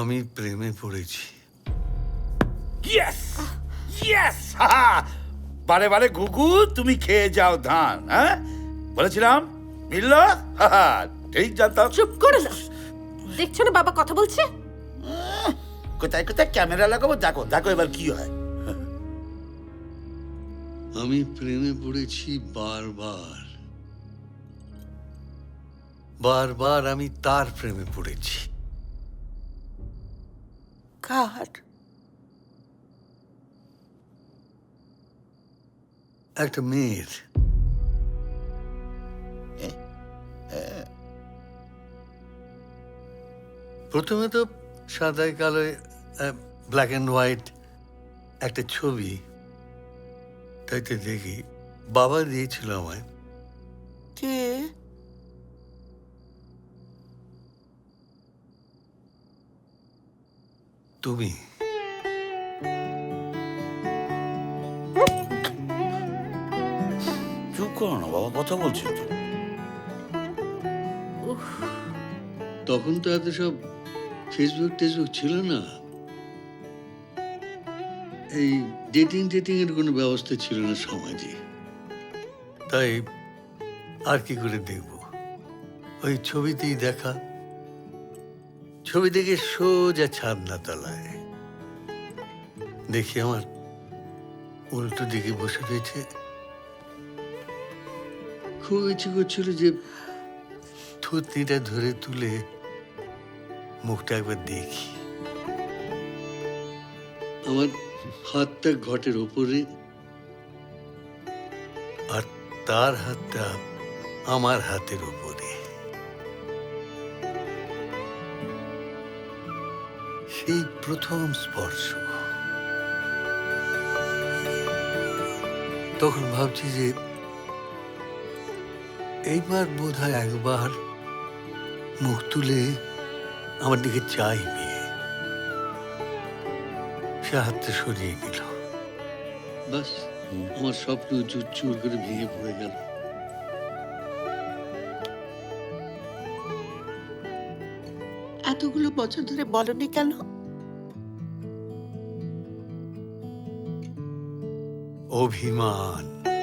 আমি প্রেমে পড়েছি। ইয়েস ইয়েস বারে বারে ঘুঘু তুমি খেয়ে যাও ধান হ্যাঁ? বলেছিলাম মিলল? ঠিক জানতাম। চুপ করে না দেখছ না বাবা কথা বলছে? কোথায় কোথায় ক্যামেরা লাগাবো? দেখো দেখো এবার কি হয়। আমি প্রেমে পড়েছি বারবার। বারবার আমি তার প্রেমে পড়েছি। কার একটা মেয়ের প্রথমে তো সাদাই কালোয় ব্ল্যাক অ্যান্ড হোয়াইট একটা ছবি। তাইতে দেখি বাবা দিয়েছিল আমায়। কে? তুমি। চুপ করো না বাবা কথা বলছি তো তখন তো এত সব ফেসবুক টেসবুক ছিল না। এই ডেটিং টেটিং এর কোনো ব্যবস্থা ছিল না সমাজে। তাই আর কি করে দেখব? ওই ছবিতেই দেখা। ছবি দেখে সোজা ছাদনা তলায়। দেখি আমার উল্টো দিকে বসে রয়েছে। খুব ইচ্ছে করছিল যে থুতনিটা ধরে তুলে মুখটা একবার দেখি। আমার হাতটা ঘটের ওপরে আর তার হাতটা আমার হাতের ওপরে। সেই প্রথম স্পর্শ। তখন ভাবছি যে এইবার বোধ হয় একবার মুখ তুলে আমার দিকে চাই মেয়ে সে হাতটা সরিয়ে নিল। বাস আমার স্বপ্ন চুর চুর করে ভেঙে পড়ে গেল। এতগুলো বছর ধরে বলনি কেন? অভিমান।